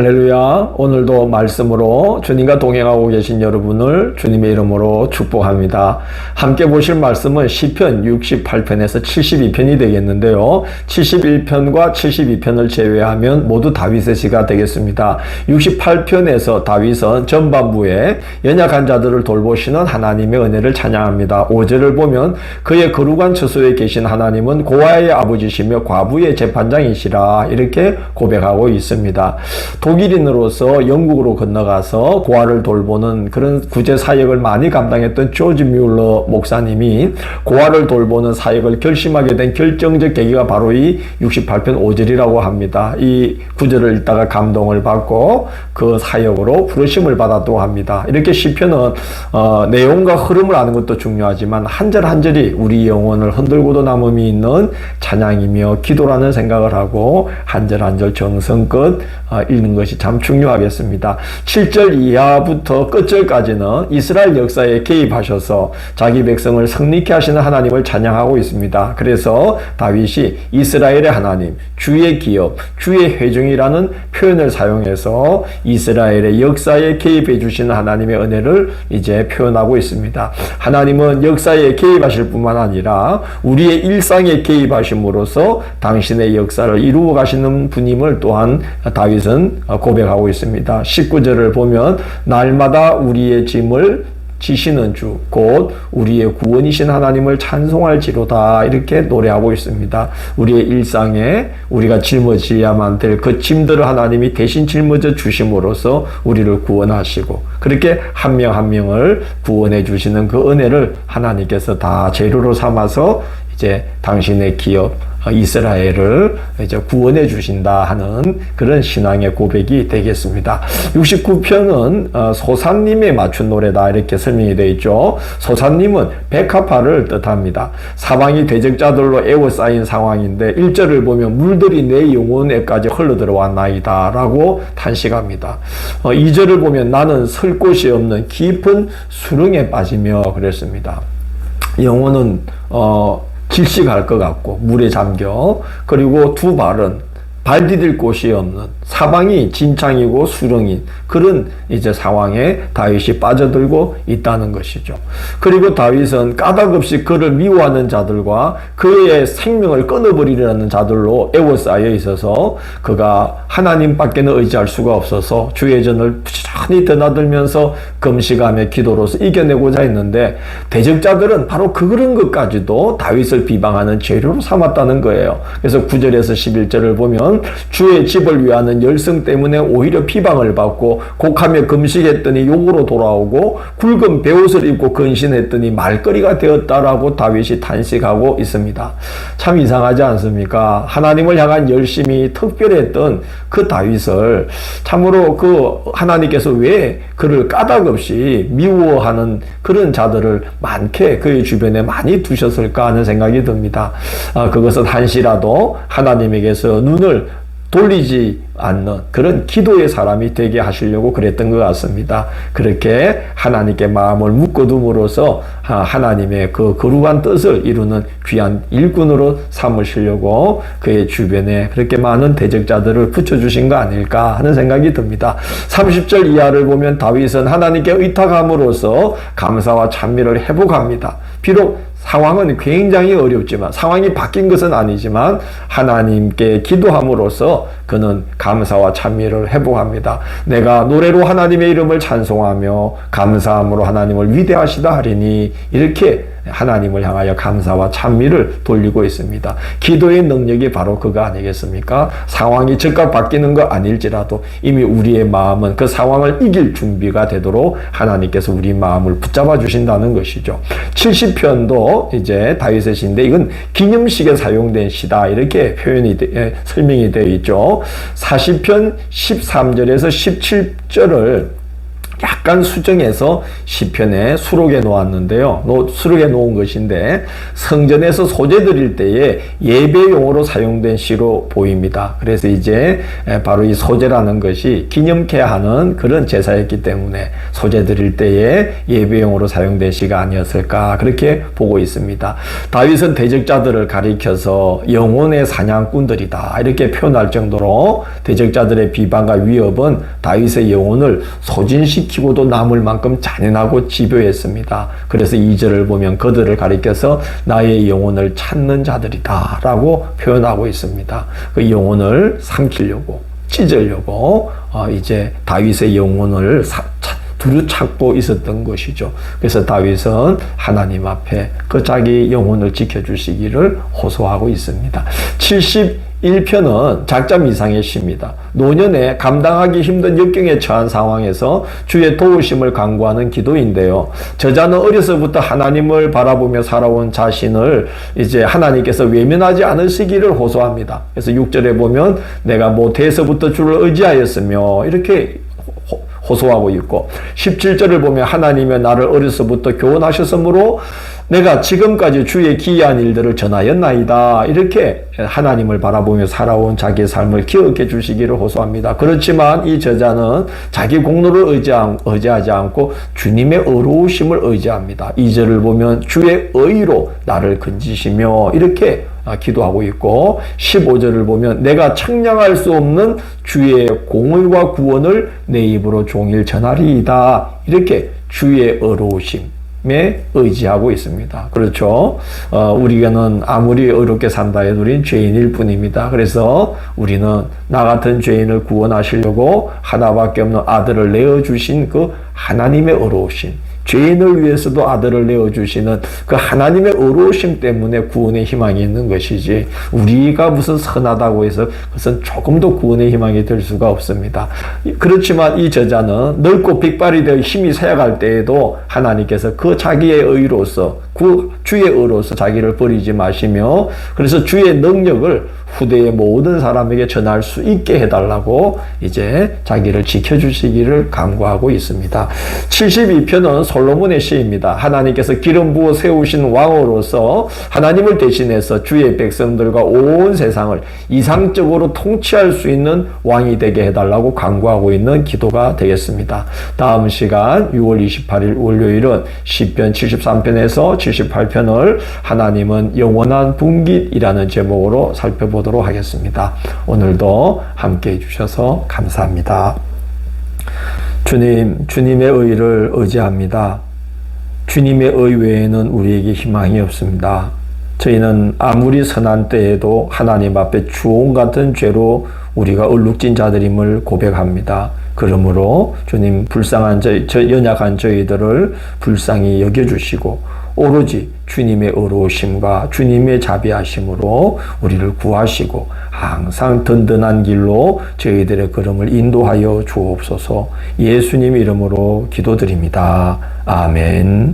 할렐루야. 오늘도 말씀으로 주님과 동행하고 계신 여러분을 주님의 이름으로 축복합니다. 함께 보실 말씀은 시편 68편에서 72편이 되겠는데요. 71편과 72편을 제외하면 모두 다윗의 시가 되겠습니다. 68편에서 다윗은 전반부에 연약한 자들을 돌보시는 하나님의 은혜를 찬양합니다. 5절을 보면 그의 거룩한 처소에 계신 하나님은 고아의 아버지시며 과부의 재판장이시라 이렇게 고백하고 있습니다. 독일인으로서 영국으로 건너가서 고아를 돌보는 그런 구제 사역을 많이 감당했던 조지 뮬러 목사님이 고아를 돌보는 사역을 결심하게 된 결정적 계기가 바로 이 68편 5절이라고 합니다. 이 구절을 읽다가 감동을 받고 그 사역으로 부르심을 받았다고 합니다. 이렇게 시편은 어, 내용과 흐름을 아는 것도 중요하지만 한 절 한 절이 우리 영혼을 흔들고도 남음이 있는 찬양이며 기도라는 생각을 하고 한 절 한 절 정성껏 어, 읽는 것이 참 중요하겠습니다. 7절 이하부터 끝절까지는 이스라엘 역사에 개입하셔서 자기 백성을 승리케 하시는 하나님을 찬양하고 있습니다. 그래서 다윗이 이스라엘의 하나님, 주의 기업, 주의 회중이라는 표현을 사용해서 이스라엘의 역사에 개입해 주시는 하나님의 은혜를 이제 표현하고 있습니다. 하나님은 역사에 개입하실 뿐만 아니라 우리의 일상에 개입하심으로써 당신의 역사를 이루어 가시는 분임을 또한 다윗은 고백하고 있습니다. 19절을 보면 날마다 우리의 짐을 지시는 주, 곧 우리의 구원이신 하나님을 찬송할지로다. 이렇게 노래하고 있습니다. 우리의 일상에 우리가 짊어지야만 될 그 짐들을 하나님이 대신 짊어져 주심으로써 우리를 구원하시고, 그렇게 한 명 한 명을 구원해 주시는 그 은혜를 하나님께서 다 재료로 삼아서 이제 당신의 기업, 이스라엘을 이제 구원해 주신다 하는 그런 신앙의 고백이 되겠습니다. 69편은 어, 소산님에 맞춘 노래다 이렇게 설명이 되어 있죠. 소산님은 백합화를 뜻합니다. 사방이 대적자들로 에워싸인 상황인데 1절을 보면 물들이 내 영혼에까지 흘러들어왔나이다 라고 탄식합니다. 2절을 어, 보면 나는 설 곳이 없는 깊은 수렁에 빠지며 그랬습니다. 영혼은 어, 질식할 것 같고 물에 잠겨 그리고 두 발은 발 디딜 곳이 없는 사방이 진창이고 수렁인 그런 이제 상황에 다윗이 빠져들고 있다는 것이죠. 그리고 다윗은 까닭없이 그를 미워하는 자들과 그의 생명을 끊어버리려는 자들로 애워싸여 있어서 그가 하나님밖에는 의지할 수가 없어서 주의 전을 부지런히 드나들면서 금식하며 기도로서 이겨내고자 했는데 대적자들은 바로 그런 것까지도 다윗을 비방하는 재료로 삼았다는 거예요. 그래서 9절에서 11절을 보면 주의 집을 위하는 열성 때문에 오히려 비방을 받고 곡하며 금식했더니 욕으로 돌아오고 굵은 베옷을 입고 근신했더니 말거리가 되었다라고 다윗이 탄식하고 있습니다. 참 이상하지 않습니까? 하나님을 향한 열심이 특별했던 그 다윗을 참으로 그 하나님께 서 왜 그를 까닭 없이 미워하는 그런 자들을 많게 그의 주변에 많이 두셨을까 하는 생각이 듭니다. 아, 그것은 한시라도 하나님에게서 눈을 돌리지 않는 그런 기도의 사람이 되게 하시려고 그랬던 것 같습니다. 그렇게 하나님께 마음을 묶어둠으로써 하나님의 그 거룩한 뜻을 이루는 귀한 일꾼으로 삼으시려고 그의 주변에 그렇게 많은 대적자들을 붙여주신 거 아닐까 하는 생각이 듭니다. 30절 이하를 보면 다윗은 하나님께 의탁함으로써 감사와 찬미를 회복합니다. 비록 상황은 굉장히 어렵지만 상황이 바뀐 것은 아니지만 하나님께 기도함으로써 그는 감사와 찬미를 회복합니다. 내가 노래로 하나님의 이름을 찬송하며 감사함으로 하나님을 위대하시다 하리니 이렇게 하나님을 향하여 감사와 찬미를 돌리고 있습니다. 기도의 능력이 바로 그거 아니겠습니까? 상황이 즉각 바뀌는 거 아닐지라도 이미 우리의 마음은 그 상황을 이길 준비가 되도록 하나님께서 우리 마음을 붙잡아 주신다는 것이죠. 70편도 이제 다윗의 시인데 이건 기념식에 사용된 시다 이렇게 표현이 되, 예, 설명이 되어 있죠. 40편 13절에서 17절을 약간 수정해서 시편에 수록해 놓았는데요. 노- 수록해 놓은 것인데 성전에서 소재 드릴 때에 예배용으로 사용된 시로 보입니다. 그래서 이제 에, 바로 이 소재라는 것이 기념케 하는 그런 제사였기 때문에 소재 드릴 때에 예배용으로 사용된 시가 아니었을까 그렇게 보고 있습니다. 다윗은 대적자들을 가리켜서 영혼의 사냥꾼들이다 이렇게 표현할 정도로 대적자들의 비방과 위협은 다윗의 영혼을 소진시키 고도 남을 만큼 잔인하고 집요했습니다. 그래서 2절을 보면 그들을 가리켜서 나의 영혼을 찾는 자들이다 라고 표현하고 있습니다. 그 영혼을 삼키려고 찢으려고 어, 이제 다윗의 영혼을 사, 차- 두루 찾고 있었던 것이죠. 그래서 다윗은 하나님 앞에 그 자기 영혼을 지켜주시기를 호소하고 있습니다. 71편은 작자 이상의 시입니다. 노년에 감당하기 힘든 역경에 처한 상황에서 주의 도우심을 강구하는 기도인데요. 저자는 어려서부터 하나님을 바라보며 살아온 자신을 이제 하나님께서 외면하지 않으시기를 호소합니다. 그래서 6절에 보면 내가 모태에서부터 주를 의지하였으며 이렇게 호- 호소하고 있고 17절을 보면 하나님의 나를 어려서부터 교훈하셨으므로 내가 지금까지 주의 기이한 일들을 전하였나이다. 이렇게 하나님을 바라보며 살아온 자기의 삶을 기억해 주시기를 호소합니다. 그렇지만 이 저자는 자기 공로를 의지하, 의지하지 않고 주님의 의로우심을 의지합니다. 2절을 보면 주의 의로 나를 건지시며 이렇게 아, 기도하고 있고 15절을 보면 내가 청량할 수 없는 주의 공의와 구원을 내 입으로 종일 전하리이다. 이렇게 주의 의로우심 에 의지하고 있습니다. 그렇죠. 어, 우리가는 아무리 의롭게 산다 해도 우리는 죄인일 뿐입니다. 그래서 우리는 나 같은 죄인을 구원하시려고 하나밖에 없는 아들을 내어주신 그 하나님의 의로우심. 죄인을 위해서도 아들을 내어주시는 그 하나님의 의로우심 때문에 구원의 희망이 있는 것이지 우리가 무슨 선하다고 해서 그것은 조금도 구원의 희망이 될 수가 없습니다. 그렇지만 이 저자는 넓고 빅발이 되어 힘이 쇠약할 때에도 하나님께서 그 자기의 의로서 그 주의 의로서 자기를 버리지 마시며 그래서 주의 능력을 후대의 모든 사람에게 전할 수 있게 해달라고 이제 자기를 지켜주시기를 강구하고 있습니다. 72편은 솔로몬의 시입니다. 하나님께서 기름 부어 세우신 왕으로서 하나님을 대신해서 주의 백성들과 온 세상을 이상적으로 통치할 수 있는 왕이 되게 해달라고 강구하고 있는 기도가 되겠습니다. 다음 시간 6월 28일 월요일은 10편 73편에서 78편을 하나님은 영원한 분깃이라는 제목으로 살펴보도록 하겠습니다. 오늘도 함께 해주셔서 감사합니다. 주님, 주님의 의를 의지합니다. 주님의 의 외에는 우리에게 희망이 없습니다. 저희는 아무리 선한 때에도 하나님 앞에 주홍 같은 죄로 우리가 얼룩진 자들임을 고백합니다. 그러므로 주님 불쌍한 저희, 저 연약한 저희들을 불쌍히 여겨주시고 오로지 주님의 의로우심과 주님의 자비하심으로 우리를 구하시고 항상 든든한 길로 저희들의 걸음을 인도하여 주옵소서 예수님 이름으로 기도드립니다. 아멘.